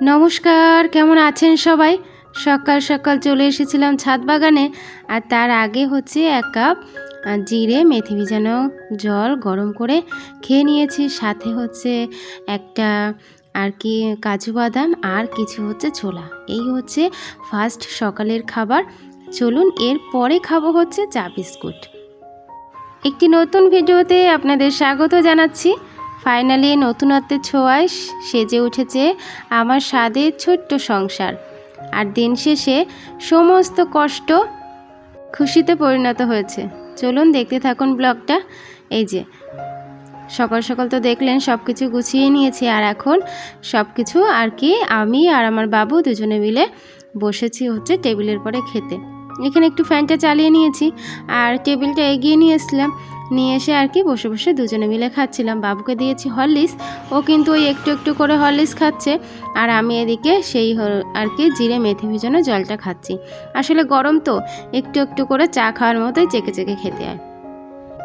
নমস্কার, কেমন আছেন সবাই? সকাল সকাল চলে এসেছিলাম ছাদ বাগানে, আর তার আগে হচ্ছে এক কাপ জিরে, মেথি ভিজানো জল গরম করে খেয়ে নিয়েছি। সাথে হচ্ছে একটা আর কি কাজু বাদাম আর কিছু হচ্ছে ছোলা। এই হচ্ছে ফার্স্ট সকালের খাবার। চলুন, এর পরে খাব হচ্ছে চা বিস্কুট। একটি নতুন ভিডিওতে আপনাদের স্বাগত জানাচ্ছি। ফাইনালি নতুনত্বের ছোঁয়ায় সেজে উঠেছে আমার স্বাদের ছোট্ট সংসার। আর দিন শেষে সমস্ত কষ্ট খুশিতে পরিণত হয়েছে। চলুন দেখতে থাকুন ব্লগটা। এই যে, সকাল সকাল তো দেখলেন সব কিছু গুছিয়ে নিয়েছি। আর এখন সব কিছু আর কি, আমি আর আমার বাবু দুজনে মিলে বসেছি হচ্ছে টেবিলের পরে খেতে। এখানে একটু ফ্যানটা চালিয়ে নিয়েছি আর টেবিলটা এগিয়ে নিয়ে এসলাম নিয়ে এসে আর কি বসে বসে দুজনে মিলে খাচ্ছিলাম। বাবুকে দিয়েছি হরলিক্স ও কিন্তু ওই একটু একটু করে হরলিক্স খাচ্ছে। আর আমি এদিকে সেই আর কি জিরে মেথি ভিজানো জলটা খাচ্ছি। আসলে গরম তো, একটু একটু করে চা খাওয়ার মতোই চেকে চেকে খেতে হয়।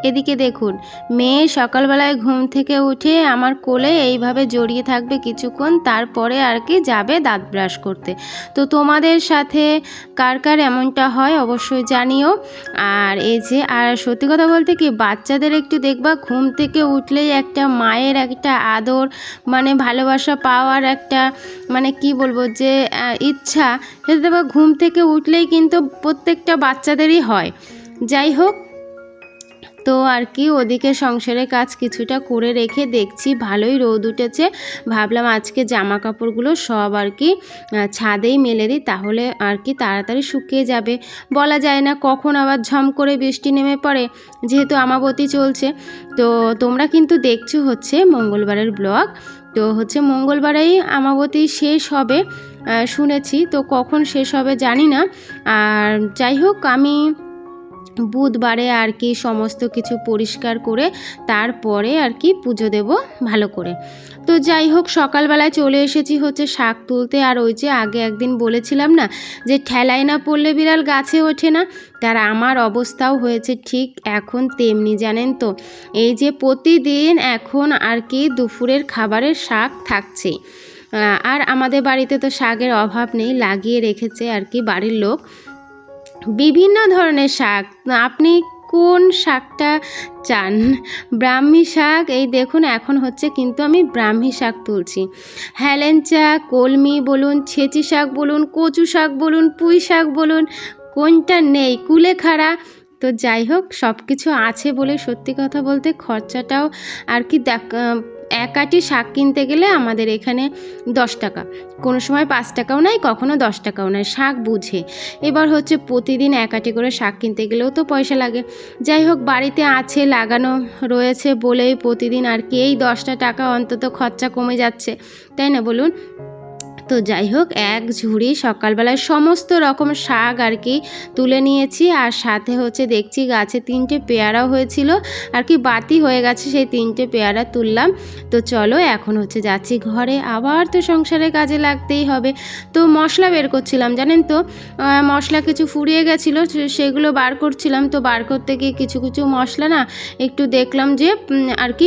এদিকে দেখুন, মেয়ে সকালবেলায় ঘুম থেকে উঠে আমার কোলে এইভাবে জড়িয়ে থাকবে কিছুক্ষণ, তারপরে আর কি যাবে দাঁত ব্রাশ করতে। তো তোমাদের সাথে কার কার এমনটা হয় অবশ্যই জানিও। আর এই যে, আর সত্যি কথা বলতে কি, বাচ্চাদের একটু দেখবা, ঘুম থেকে উঠলেই একটা মায়ের একটা আদর মানে ভালোবাসা পাওয়ার একটা মানে কি বলব যে ইচ্ছা, সেটা দেখবা ঘুম থেকে উঠলেই কিন্তু প্রত্যেকটা বাচ্চাদেরই হয়। যাই হোক তো আর কি, ওদিকে সংসারের কাজ কিছুটা করে রেখে দেখছি ভালোই রোদ উঠেছে। ভাবলাম আজকে জামা কাপড়গুলো সব আর কি ছাদেই মেলে দিই, তাহলে আর কি তাড়াতাড়ি শুকিয়ে যাবে। বলা যায় না কখন আবার ঝম করে বৃষ্টি নেমে পড়ে, যেহেতু আমাবতী চলছে। তো তোমরা কিন্তু দেখছ হচ্ছে মঙ্গলবারের ব্লগ। তো হচ্ছে মঙ্গলবারেই আমাবতী শেষ হবে শুনেছি। তো কখন শেষ হবে জানি না। আর যাই হোক, আমি বুধবারে আর কি সমস্ত কিছু পরিষ্কার করে তারপরে আর কি পুজো দেব ভালো করে। তো যাই হোক, সকালবেলায় চলে এসেছি হচ্ছে শাক তুলতে। আর ওই যে আগে একদিন বলেছিলাম না যে ঠেলায় না পড়লে বিড়াল গাছে ওঠে না? তার আমার অবস্থাও হয়েছে ঠিক এখন তেমনি, জানেন তো। এই যে প্রতিদিন এখন আর কি দুপুরের খাবারের শাক থাকছে। আর আমাদের বাড়িতে তো শাকের অভাব নেই, লাগিয়ে রেখেছে আর কি বাড়ির লোক। বিভিন্ন ধরনের শাক। আপনি কোন শাকটা চান? ব্রাহ্মী শাক, এই দেখুন এখন হচ্ছে কিন্তু আমি ব্রাহ্মী শাক তুলছি। হেলেঞ্চা, কলমি বলুন, ছেঁচি শাক বলুন, কচু শাক বলুন, পুঁই শাক বলুন, কোনটা নেই, কুলেখাড়া। তো যাই হোক সব কিছু আছে বলে সত্যি কথা বলতে খরচাটাও আর কি দেখ এক আটি শাক কিনতে গেলে আমাদের এখানে দশ টাকা। কোনো সময় পাঁচ টাকাও নাই, কখনো দশ টাকাও নাই। শাক বুঝে। এবার হচ্ছে প্রতিদিন এক আটি করে শাক কিনতে গেলেও তো পয়সা লাগে। যাই হোক, বাড়িতে আছে, লাগানো রয়েছে বলেই প্রতিদিন আর কি। এই দশটা টাকা অন্তত খরচা কমে যাচ্ছে। তাই না বলুন? তো যাই হোক, এক ঝুড়ি সকালবেলায় সমস্ত রকম শাক আর কি তুলে নিয়েছি। আর সাথে হচ্ছে দেখছি গাছে তিনটে পেয়ারাও হয়েছিল। আর কি বাতি হয়ে গেছে, সেই তিনটে পেয়ারা তুললাম। তো চলো, এখন হচ্ছে যাচ্ছি ঘরে। আবার তো সংসারে কাজে লাগতেই হবে। তো মশলা বের করছিলাম, জানেন তো? মশলা কিছু ফুরিয়ে গেছিল সেগুলো বার করছিলাম। তো বার করতে গিয়ে কিছু কিছু মশলা না একটু দেখলাম যে আর কি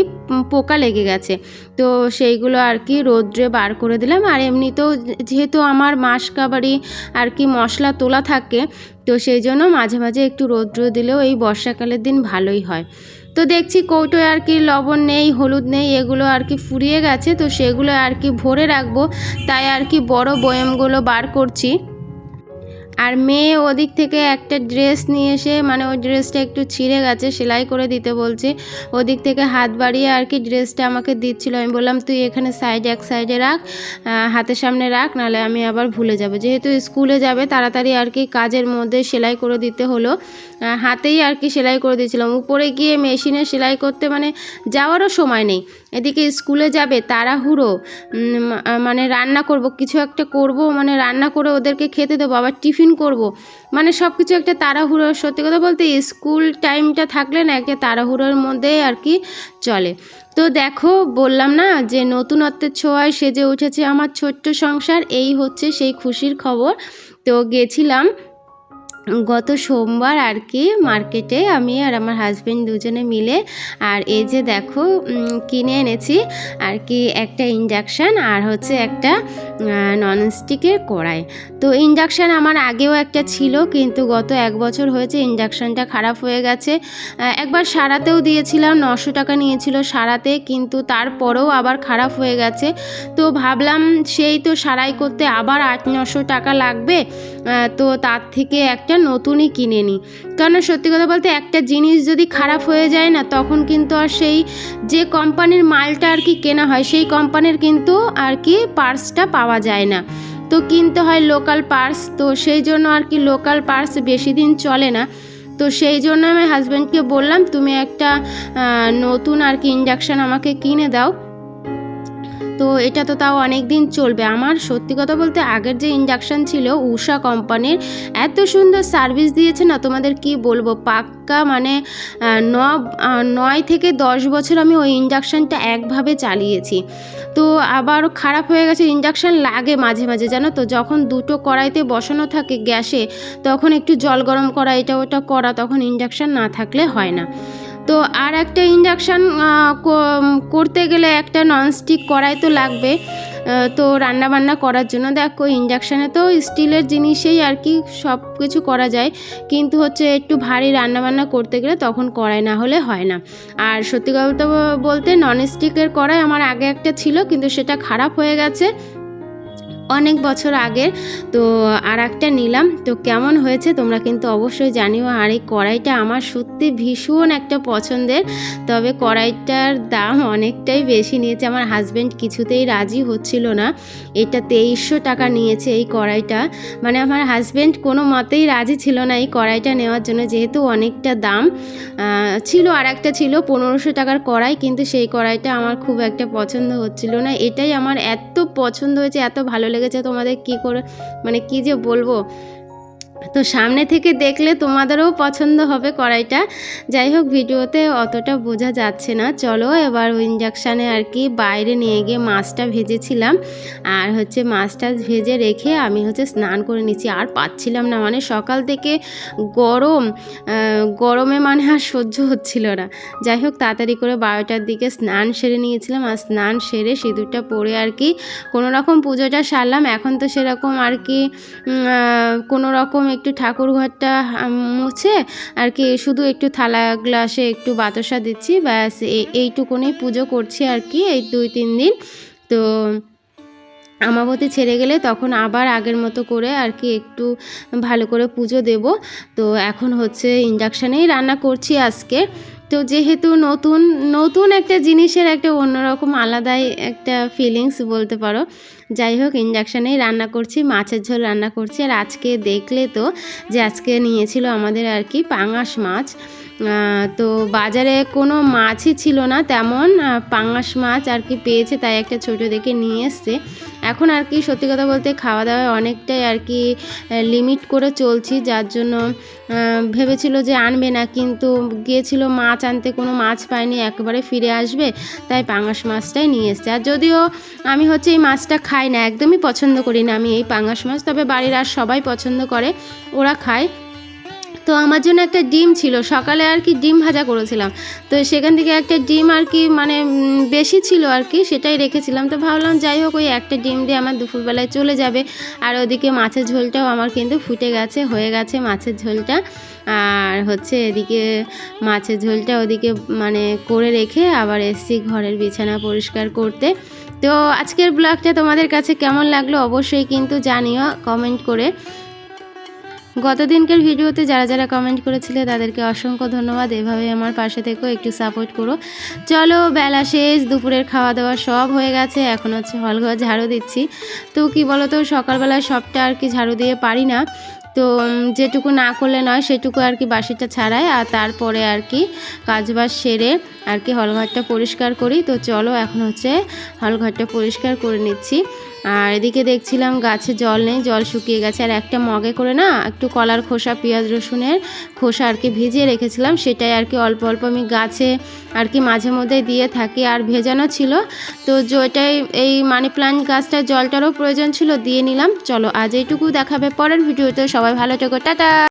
পোকা লেগে গেছে। তো সেইগুলো আর কি রোদ্রে বার করে দিলাম। আর এমনিতেও যেহেতু আমার মাস কাবারি আর কি মশলা তোলা থাকে, তো সেই জন্য মাঝে মাঝে একটু রৌদ্র দিলেও এই বর্ষাকালের দিন ভালোই হয়। তো দেখছি কৌটোয় আর কি লবণ নেই, হলুদ নেই, এগুলো আর কি ফুরিয়ে গেছে, তো সেগুলো আর কি ভরে রাখব। তাই আর কি বড় বয়ামগুলো বার করছি। আর মেয়ে ওদিক থেকে একটা ড্রেস নিয়ে এসে মানে ওই ড্রেসটা একটু ছিঁড়ে গেছে, সেলাই করে দিতে বলছে। ওদিক থেকে হাত বাড়িয়ে আর কি ড্রেসটা আমাকে দিচ্ছিল। আমি বললাম, তুই এখানে সাইডে এক সাইডে রাখ হাতের সামনে রাখ, নাহলে আমি আবার ভুলে যাব। যেহেতু স্কুলে যাবে, তাড়াতাড়ি আর কি কাজের মধ্যে সেলাই করে দিতে হলো। হাতেই আর কি সেলাই করে দিয়েছিলাম। উপরে গিয়ে মেশিনে সেলাই করতে মানে যাওয়ারও সময় নেই। এদিকে স্কুলে যাবে, তাড়াহুড়ো। মানে রান্না করব, কিছু একটা করব মানে রান্না করে ওদেরকে খেতে দেবো, আবার টিফিন করব। মানে সব কিছু একটা তাড়াহুড়ো, সত্যি কথা বলতে স্কুল টাইমটা থাকলে না একটা তাড়াহুড়োর মধ্যে আর কি চলে। তো দেখো, বললাম না যে নতুনত্বের ছোঁয়ায় সেজে উঠেছে আমার ছোট্ট সংসার, এই হচ্ছে সেই খুশির খবর। তো গেছিলাম গত সোমবার আর কি মার্কেটে আমি আর আমার হাজব্যান্ড দুজনে মিলে আর এই যে দেখো কিনে এনেছি আর কি একটা ইন্ডাকশান আর হচ্ছে একটা ননস্টিকের কড়াই। তো ইন্ডাকশান আমার আগেও একটা ছিল, কিন্তু গত এক বছর হয়েছে ইন্ডাকশানটা খারাপ হয়ে গেছে। একবার সারাতেও দিয়েছিলাম, নশো টাকা নিয়েছিল সারাতে, কিন্তু তারপরেও আবার খারাপ হয়ে গেছে। তো ভাবলাম সেই তো সারাই করতে আবার আট নশো টাকা লাগবে তো তার থেকে একটা নতুনই কিনে নিই কারণ সত্যি কথা বলতে একটা জিনিস যদি খারাপ হয়ে যায় না, তখন কিন্তু আর সেই যে কোম্পানির মালটা আর কি কেনা হয়, সেই কোম্পানির কিন্তু আর কি পার্সটা পাওয়া যায় না। তো কিনতে হয় লোকাল পার্স, তো সেই জন্য আর কি লোকাল পার্স বেশি দিন চলে না। তো সেই জন্য আমি হাজব্যান্ডকে বললাম, তুমি একটা নতুন আর কি ইন্ডাকশান আমাকে কিনে দাও। তো এটা তো তাও অনেক দিন চলবে। আমার সত্যি কথা বলতে আগের যে ইন্ডাকশান ছিল উষা কোম্পানির, এত সুন্দর সার্ভিস দিয়েছে না তোমাদের কি বলব? পাক্কা মানে ন নয় থেকে দশ বছর আমি ওই ইন্ডাকশানটা একভাবে চালিয়েছি। তো আবার খারাপ হয়ে গেছে ইন্ডাকশান লাগে মাঝে মাঝে, জানো তো? যখন দুটো কড়াইতে বসানো থাকে গ্যাসে, তখন একটু জল গরম করা, এটা ওটা করা, তখন ইন্ডাকশান না থাকলে হয় না। তো আর একটা ইন্ডাকশান করতে গেলে একটা ননস্টিক কড়াই তো লাগবে তো রান্না বান্না করার জন্য। দেখো ইন্ডাকশানে তো স্টিলের জিনিসেই আর কি সব কিছু করা যায়। কিন্তু হচ্ছে একটু ভারী রান্না বান্না করতে গেলে তখন কড়াই না হলে হয় না। আর সত্যি কথা বলতে ননস্টিকের কড়াই আমার আগে একটা ছিল, কিন্তু সেটা খারাপ হয়ে গেছে। অনেক বছর আগের, তো আর একটা নিলাম। তো কেমন হয়েছে তোমরা কিন্তু অবশ্যই জানিও। আর এই কড়াইটা আমার সত্যি ভীষণ একটা পছন্দের। তবে কড়াইটার দাম অনেকটাই বেশি নিয়েছে। আমার হাজব্যান্ড কিছুতেই রাজি হচ্ছিল না। এটা তেইশশো টাকা নিয়েছে এই কড়াইটা। মানে আমার হাজব্যান্ড কোনো মতেই রাজি ছিল না এই কড়াইটা নেওয়ার জন্য। যেহেতু অনেকটা দাম ছিল আর একটা ছিল পনেরোশো টাকার কড়াই। কিন্তু সেই কড়াইটা আমার খুব একটা পছন্দ হচ্ছিল না। এটাই আমার এত পছন্দ হয়েছে, এত ভালো লেগেছে তোমাদের কি করে মানে কি যে বলব? তো সামনে থেকে দেখলে তোমাদেরও পছন্দ হবে কড়াইটা। যাই হোক, ভিডিওতে অতটা বোঝা যাচ্ছে না। চলো এবার ওই ইঞ্জাকশানে আর কি বাইরে নিয়ে গিয়ে মাছটা ভেজেছিলাম। আর হচ্ছে মাছটা ভেজে রেখে আমি হচ্ছে স্নান করে নিচ্ছি। আর পাচ্ছিলাম না মানে সকাল থেকে গরম গরমে মানে আর সহ্য হচ্ছিল না। যাই হোক, তাড়াতাড়ি করে বারোটার দিকে স্নান সেরে নিয়েছিলাম। আর স্নান সেরে সিঁদুরটা পরে আর কি কোনো রকম পুজোটা সারলাম। এখন তো সেরকম আর কি কোনো রকম একটু ঠাকুর ঘরটা মুছে আর কি শুধু একটু থালা গ্লাসে একটু বাতাসা দিচ্ছি, ব্যাস এই- এইটুকুনি পুজো করছি আর কি এই দুই, তিন দিন। তো আমাবতী ছেড়ে গেলে তখন আবার আগের মতো করে আর কি একটু ভালো করে পুজো দেব। তো এখন হচ্ছে ইন্ডাকশানেই রান্না করছি আজকে। তো যেহেতু নতুন নতুন একটা জিনিসের একটা অন্যরকম আলাদাই একটা ফিলিংস বলতে পারো। যাই হোক ইন্ডাকশানেই রান্না করছি, মাছের ঝোল রান্না করছি। আর আজকে দেখলে তো যে আজকে নিয়েছিল আমাদের আর কি পাঙাশ মাছ। তো বাজারে কোনো মাছই ছিল না, তেমন পাঙাশ মাছ আর কি পেয়েছে, তাই একটা ছোট দেখে নিয়ে এসছে। এখন আর কি সত্যি কথা বলতে খাওয়া দাওয়ায় অনেকটাই আর কি লিমিট করে চলছি, যার জন্য ভেবেছিল যে আনবে না, কিন্তু গিয়েছিল মাছ আনতে, কোনো মাছ পায়নি, একেবারে ফিরে আসবে, তাই পাঙাশ মাছটাই নিয়ে এসছে। আর যদিও আমি হচ্ছে এই মাছটা খাই না, একদমই পছন্দ করি না আমি এই পাঙাশ মাছ, তবে বাড়ির আর সবাই পছন্দ করে, ওরা খায়। তো আমার জন্য একটা ডিম ছিল। সকালে আর কি ডিম ভাজা করেছিলাম। তো সেখান থেকে একটা ডিম আর কি মানে বেশি ছিল আর কি, সেটাই রেখেছিলাম। তো ভাবলাম যাই হোক, ওই একটা ডিম দিয়ে আমার দুপুরবেলায় চলে যাবে। আর ওদিকে মাছের ঝোলটাও আমার কিন্তু ফুটে গেছে, হয়ে গেছে মাছের ঝোলটা। আর হচ্ছে এদিকে মাছের ঝোলটা ওদিকে মানে করে রেখে আবার এসছি ঘরের বিছানা পরিষ্কার করতে। তো আজকের ব্লগটা তোমাদের কাছে কেমন লাগল অবশ্যই কিন্তু জানিও, কমেন্ট করে। গত দিনকার ভিডিওতে যারা যারা কমেন্ট করেছিলে, তাদেরকে অসংখ্য ধন্যবাদ। এভাবে আমার পাশে থেকেও একটু সাপোর্ট করো। চলো, বেলা শেষ, দুপুরের খাওয়া দাওয়া সব হয়ে গেছে। এখন হচ্ছে হলঘর ঝাড়ু দিচ্ছি। তো কি বলো তো সকালবেলায় সবটা আর কি ঝাড়ু দিয়ে পারি না। তো যেটুকু না করলে নয়, সেটুকু আর কি বাসিটা ছাড়াই আর তারপরে আর কি কাজবাজ সেরে আর কি হলঘরটা পরিষ্কার করি। তো চলো, এখন হচ্ছে হলঘরটা পরিষ্কার করে নিচ্ছি। আর এদিকে দেখছিলাম গাছে জল নেই, জল শুকিয়ে গেছে। আর একটা মগে করে না একটু কলার খোসা, পেঁয়াজ রসুনের খোসা আর কি ভিজিয়ে রেখেছিলাম। সেটাই আর কি অল্প অল্প আমি গাছে আর কি মাঝে মধ্যে দিয়ে থাকি। আর ভেজানো ছিল। তো যেটাই এই মানি প্লান্ট গাছটা জলটারও প্রয়োজন ছিল, দিয়ে নিলাম। চলো আজ এইটুকু দেখাবে পরের ভিডিওতে। সবাই ভালো থেকো। টাটা!